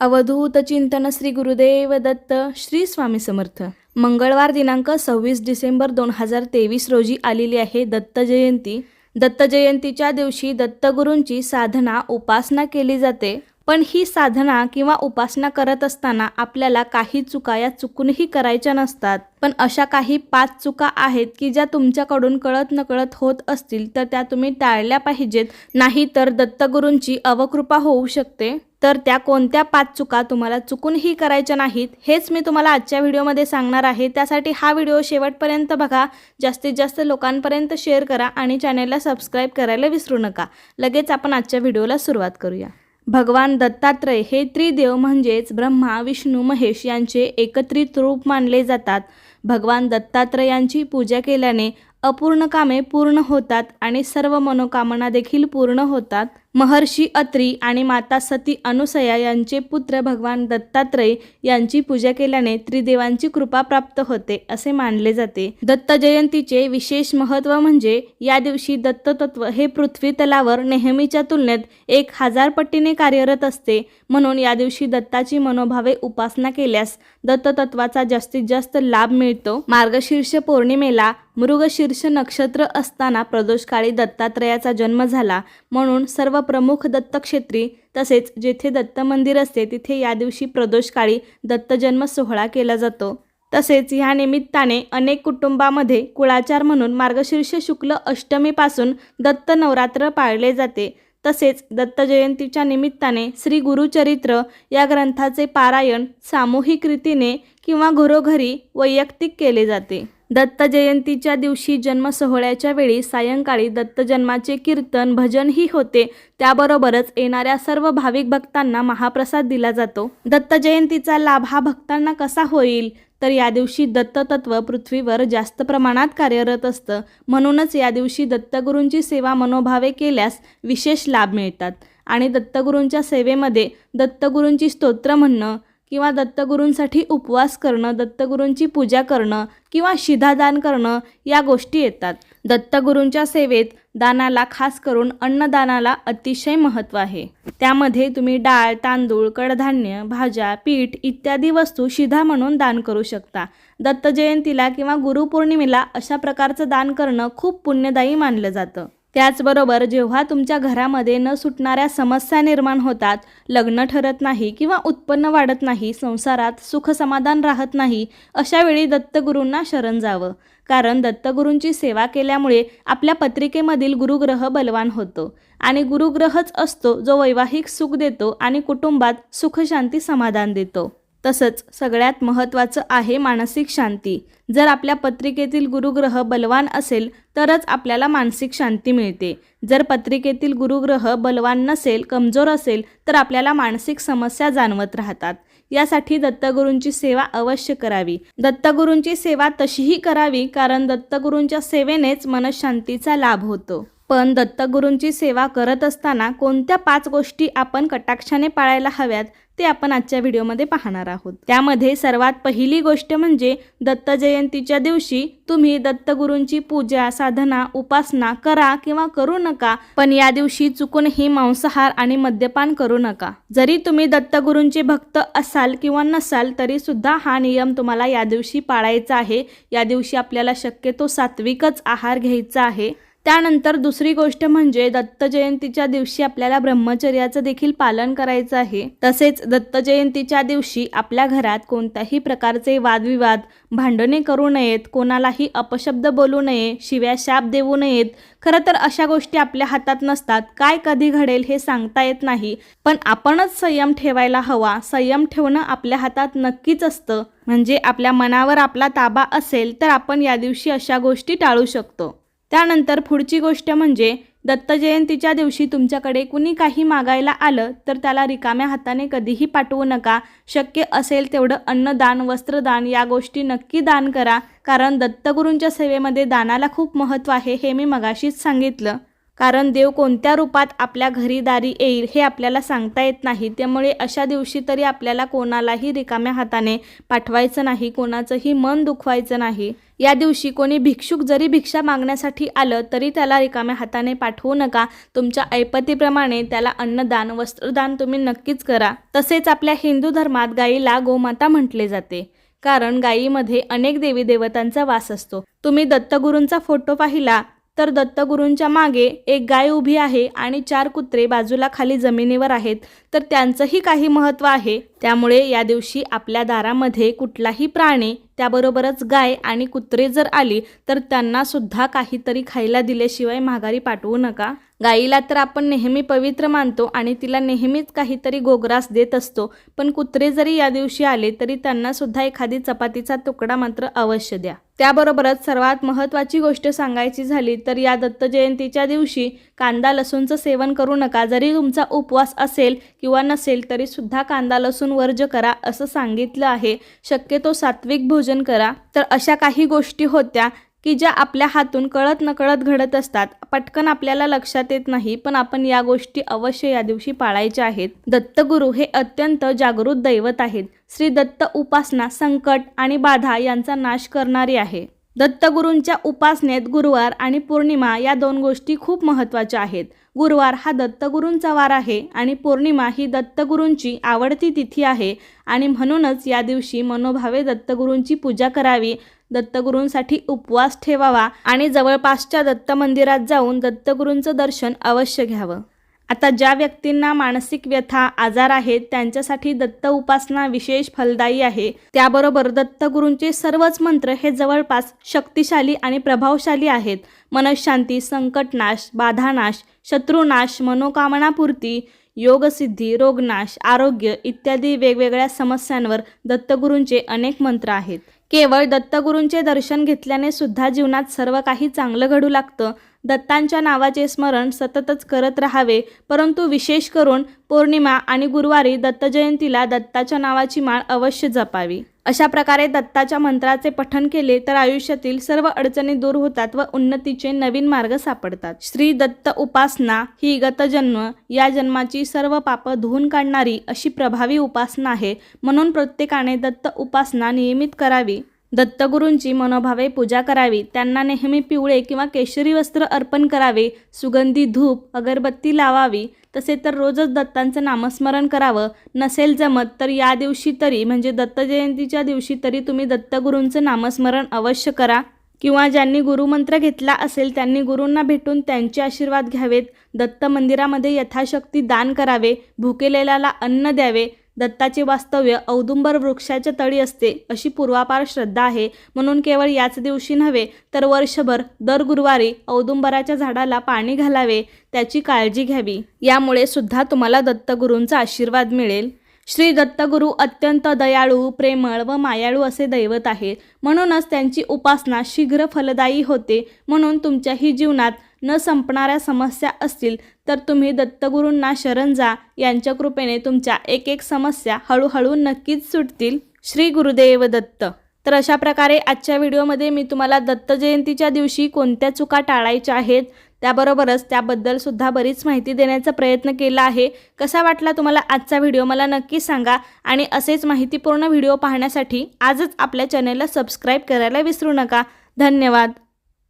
अवधूत चिंतन श्री गुरुदेव दत्त श्री स्वामी समर्थ. मंगळवार दिनांक सव्वीस डिसेंबर दोन हजार तेवीस रोजी आलेली आहे दत्त जयंती. दत्त जयंतीच्या दिवशी दत्तगुरूंची साधना उपासना केली जाते. पण ही साधना किंवा उपासना करत असताना आपल्याला काही चुका या चुकूनही करायच्या नसतात. पण अशा काही पाच चुका आहेत की ज्या तुमच्याकडून कळत नकळत होत असतील तर त्या तुम्ही टाळल्या पाहिजेत. नाही तर दत्तगुरूंची अवकृपा होऊ शकते. तर त्या कोणत्या पाच चुका तुम्हाला चुकूनही करायच्या नाहीत हेच मी तुम्हाला आजच्या व्हिडिओमध्ये सांगणार आहे. त्यासाठी हा व्हिडिओ शेवटपर्यंत बघा. जास्तीत जास्त लोकांपर्यंत शेअर करा आणि चॅनेलला सबस्क्राईब करायला विसरू नका. लगेच आपण आजच्या व्हिडिओला सुरुवात करूया. भगवान दत्तात्रय हे त्रिदेव म्हणजेच ब्रह्मा विष्णू महेश यांचे एकत्रित रूप मानले जातात. भगवान दत्तात्रयांची पूजा केल्याने अपूर्ण कामे पूर्ण होतात आणि सर्व मनोकामना देखील पूर्ण होतात. महर्षी अत्री आणि माता सती अनुसया यांचे पुत्र भगवान दत्तात्रय यांची पूजा केल्याने त्रिदेवांची कृपा प्राप्त होते असे मानले जाते. दत्त जयंतीचे विशेष महत्त्व म्हणजे या दिवशी दत्ततत्व हे पृथ्वी तलावर नेहमीच्या तुलनेत एक हजार पटीने कार्यरत असते. म्हणून या दिवशी दत्ताची मनोभावे उपासना केल्यास दत्ततत्वाचा जास्तीत जास्त लाभ मिळतो. मार्गशीर्ष पौर्णिमेला मृगशीर्ष नक्षत्र असताना प्रदोषकाळी दत्तात्रयाचा जन्म झाला. म्हणून सर्व प्रमुख दत्तक्षेत्री तसेच जेथे दत्त मंदिर असते तिथे या दिवशी प्रदोषकाळी दत्तजन्म सोहळा केला जातो. तसेच ह्या निमित्ताने अनेक कुटुंबामध्ये कुळाचार म्हणून मार्गशीर्ष शुक्ल अष्टमीपासून दत्त नवरात्र पाळले जाते. तसेच दत्त जयंतीच्या निमित्ताने श्री गुरुचरित्र या ग्रंथाचे पारायण सामूहिक रीतीने किंवा घरोघरी वैयक्तिक केले जाते. दत्त जयंतीच्या दिवशी जन्म सोहळ्याच्या वेळी सायंकाळी दत्तजन्माचे कीर्तन भजनही होते. त्याबरोबरच येणाऱ्या सर्व भाविक भक्तांना महाप्रसाद दिला जातो. दत्त जयंतीचा लाभ हा भक्तांना कसा होईल? तर या दिवशी दत्ततत्व पृथ्वीवर जास्त प्रमाणात कार्यरत असतं. म्हणूनच या दिवशी दत्तगुरूंची सेवा मनोभावे केल्यास विशेष लाभ मिळतात. आणि दत्तगुरूंच्या सेवेमध्ये दत्तगुरूंची स्तोत्र म्हणणं किंवा दत्तगुरूंसाठी उपवास करणं दत्तगुरूंची पूजा करणं किंवा शिधादान करणं या गोष्टी येतात. दत्तगुरूंच्या सेवेत दानाला खास करून अन्नदानाला अतिशय महत्त्व आहे. त्यामध्ये तुम्ही डाळ तांदूळ कडधान्य भाज्या पीठ इत्यादी वस्तू शिधा म्हणून दान करू शकता. दत्त जयंतीला किंवा गुरुपौर्णिमेला अशा प्रकारचं दान करणं खूप पुण्यदायी मानलं जातं. त्याचबरोबर जेव्हा तुमच्या घरामध्ये न सुटणाऱ्या समस्या निर्माण होतात लग्न ठरत नाही किंवा उत्पन्न वाढत नाही संसारात सुख समाधान राहत नाही अशावेळी दत्तगुरूंना शरण जावं. कारण दत्तगुरूंची सेवा केल्यामुळे आपल्या पत्रिकेमधील गुरुग्रह बलवान होतो आणि गुरुग्रहच असतो जो वैवाहिक सुख देतो आणि कुटुंबात सुखशांती समाधान देतो. तसंच सगळ्यात महत्त्वाचं आहे मानसिक शांती. जर आपल्या पत्रिकेतील गुरुग्रह बलवान असेल तरच आपल्याला मानसिक शांती मिळते. जर पत्रिकेतील गुरुग्रह बलवान नसेल कमजोर असेल तर आपल्याला मानसिक समस्या जाणवत राहतात. यासाठी दत्तगुरूंची सेवा अवश्य करावी. दत्तगुरूंची सेवा तशीही करावी कारण दत्तगुरूंच्या सेवेनेच मनशांतीचा लाभ होतो. पण दत्तगुरूंची सेवा करत असताना कोणत्या पाच गोष्टी आपण कटाक्षाने पाळायला हव्यात ते आपण आजच्या व्हिडिओमध्ये पाहणार आहोत. त्यामध्ये सर्वात पहिली गोष्ट म्हणजे दत्त जयंतीच्या दिवशी तुम्ही दत्तगुरूंची पूजा साधना उपासना करा किंवा करू नका पण या दिवशी चुकूनही मांसाहार आणि मद्यपान करू नका. जरी तुम्ही दत्तगुरूंचे भक्त असाल किंवा नसाल तरी सुद्धा हा नियम तुम्हाला या दिवशी पाळायचा आहे. या दिवशी आपल्याला शक्यतो सात्विकच आहार घ्यायचा आहे. त्यानंतर दुसरी गोष्ट म्हणजे दत्त जयंतीच्या दिवशी आपल्याला ब्रह्मचर्याचं देखील पालन करायचं आहे. तसेच दत्त जयंतीच्या दिवशी आपल्या घरात कोणत्याही प्रकारचे वादविवाद भांडणे करू नयेत कोणालाही अपशब्द बोलू नये शिव्या शाप देऊ नयेत खरं तर अशा गोष्टी आपल्या हातात नसतात. काय कधी घडेल हे सांगता येत नाही पण आपणच संयम ठेवायला हवा. संयम ठेवणं आपल्या हातात नक्कीच असतं. म्हणजे आपल्या मनावर आपला ताबा असेल तर आपण या दिवशी अशा गोष्टी टाळू शकतो. त्यानंतर पुढची गोष्ट म्हणजे दत्त जयंतीच्या दिवशी तुमच्याकडे कुणी काही मागायला आलं तर त्याला रिकाम्या हाताने कधीही पाठवू नका. शक्य असेल तेवढं अन्नदान वस्त्रदान या गोष्टी नक्की दान करा. कारण दत्तगुरूंच्या सेवेमध्ये दानाला खूप महत्त्व आहे हे मी मगाशीच सांगितलं. कारण देव कोणत्या रूपात आपल्या घरी दारी येईल हे आपल्याला सांगता येत नाही. त्यामुळे अशा दिवशी तरी आपल्याला कोणालाही रिकाम्या हाताने पाठवायचं नाही कोणाचंही मन दुखवायचं नाही. या दिवशी कोणी भिक्षुक जरी भिक्षा मागण्यासाठी आलं तरी त्याला रिकाम्या हाताने पाठवू नका. तुमच्या ऐपतीप्रमाणे त्याला अन्नदान वस्त्रदान तुम्ही नक्कीच करा. तसेच आपल्या हिंदू धर्मात गायीला गोमाता म्हटले जाते. कारण गायीमध्ये अनेक देवी देवतांचा वास असतो. तुम्ही दत्तगुरूंचा फोटो पाहिला तर दत्तगुरूंच्या मागे एक गाय उभी आहे आणि चार कुत्रे बाजूला खाली जमिनीवर आहेत. तर त्यांचंही काही महत्त्व आहे. त्यामुळे या दिवशी आपल्या दारामध्ये कुठलाही प्राणी त्याबरोबरच गाय आणि कुत्रे जर आली तर त्यांना सुद्धा काहीतरी खायला दिल्याशिवाय माघारी पाठवू नका. गाईला तर आपण नेहमी पवित्र मानतो आणि तिला नेहमीच काहीतरी गोग्रास देत असतो. पण कुत्रे जरी या दिवशी आले तरी त्यांना सुद्धा एखादी चपातीचा तुकडा मात्र अवश्य द्या. त्याबरोबरच सर्वात महत्त्वाची गोष्ट सांगायची झाली तर या दत्त जयंतीच्या दिवशी कांदा लसूणचं सेवन करू नका. जरी तुमचा उपवास असेल किंवा नसेल तरी सुद्धा कांदा लसूण वर्ज करा असं सांगितलं आहे. शक्यतो सात्विक भोजन करा. तर अशा काही गोष्टी होत्या की ज्या आपल्या हातून कळत नकळत घडत असतात. पटकन आपल्याला लक्षात येत नाही पण आपण या गोष्टी अवश्य या दिवशी पाळायच्या आहेत. दत्तगुरू हे अत्यंत जागृत दैवत आहेत. श्री दत्त उपासना संकट आणि बाधा यांचा नाश करणारी आहे. दत्तगुरूंच्या उपासनेत गुरुवार आणि पौर्णिमा या दोन गोष्टी खूप महत्त्वाच्या आहेत. गुरुवार हा दत्तगुरूंचा वार आहे आणि पौर्णिमा ही दत्तगुरूंची आवडती तिथी आहे. आणि म्हणूनच या दिवशी मनोभावे दत्तगुरूंची पूजा करावी. दत्तगुरूंसाठी उपवास ठेवावा आणि जवळपासच्या दत्त मंदिरात जाऊन दत्तगुरूंचं दर्शन अवश्य घ्यावं. आता ज्या व्यक्तींना मानसिक व्यथा आजार आहेत त्यांच्यासाठी दत्त उपासना विशेष फलदायी आहे. त्याबरोबर दत्तगुरूंचे सर्वच मंत्र हे जवळपास शक्तिशाली आणि प्रभावशाली आहेत. मनशांती संकटनाश बाधानाश शत्रुनाश मनोकामनापूर्ती योगसिद्धी रोगनाश आरोग्य इत्यादी वेगवेगळ्या समस्यांवर दत्तगुरूंचे अनेक मंत्र आहेत. केवळ दत्तगुरूंचे दर्शन घेतल्याने सुद्धा जीवनात सर्व काही चांगलं घडू लागतं दत्तांच्या नावाचे स्मरण सततच करत राहावे. परंतु विशेष करून पौर्णिमा आणि गुरुवारी दत्तजयंतीला दत्ताच्या नावाची माळ अवश्य जपावी. अशा प्रकारे दत्ताच्या मंत्राचे पठण केले तर आयुष्यातील सर्व अडचणी दूर होतात व उन्नतीचे नवीन मार्ग सापडतात. श्री दत्त उपासना ही गतजन्म या जन्माची सर्व पापं धुवून काढणारी अशी प्रभावी उपासना आहे. म्हणून प्रत्येकाने दत्त उपासना नियमित करावी. दत्तगुरूंची मनोभावे पूजा करावी. त्यांना नेहमी पिवळे किंवा केशरी वस्त्र अर्पण करावे सुगंधी धूप अगरबत्ती लावावी. तसे तर रोजच दत्तांचं नामस्मरण करावं. नसेल जमत तर या दिवशी तरी म्हणजे दत्त जयंतीच्या दिवशी तरी तुम्ही दत्तगुरूंचं नामस्मरण अवश्य करा. किंवा ज्यांनी गुरुमंत्र घेतला असेल त्यांनी गुरूंना भेटून त्यांचे आशीर्वाद घ्यावेत. दत्त मंदिरामध्ये यथाशक्ती दान करावे. भुकेलेल्याला अन्न द्यावे. दत्ताचे वास्तव्य औदुंबर वृक्षाच्या तळी असते अशी पूर्वापार श्रद्धा आहे. म्हणून केवळ याच दिवशी नव्हे तर वर्षभर दर गुरुवारी औदुंबराच्या झाडाला पाणी घालावे त्याची काळजी घ्यावी. यामुळे सुद्धा तुम्हाला दत्तगुरूंचा आशीर्वाद मिळेल. श्री दत्तगुरू अत्यंत दयाळू प्रेमळ व मायाळू असे दैवत आहे म्हणूनच त्यांची उपासना शीघ्र फलदायी होते. म्हणून तुमच्याही जीवनात न संपणाऱ्या समस्या असतील तर तुम्ही दत्तगुरूंना शरण जा. यांच्या कृपेने तुमच्या एक एक समस्या हळूहळू नक्कीच सुटतील. श्री गुरुदेव दत्त. तर अशा प्रकारे आजच्या व्हिडिओमध्ये मी तुम्हाला दत्त जयंतीच्या दिवशी कोणत्या चुका टाळायच्या आहेत त्याबरोबरच त्याबद्दल सुद्धा बरीच माहिती देण्याचा प्रयत्न केला आहे. कसा वाटला तुम्हाला आजचा व्हिडिओ? मला नक्की सांगा. आणि असेच माहितीपूर्ण व्हिडिओ पाहण्यासाठी आजच आपल्या चॅनेलला सबस्क्राईब करायला विसरू नका. धन्यवाद.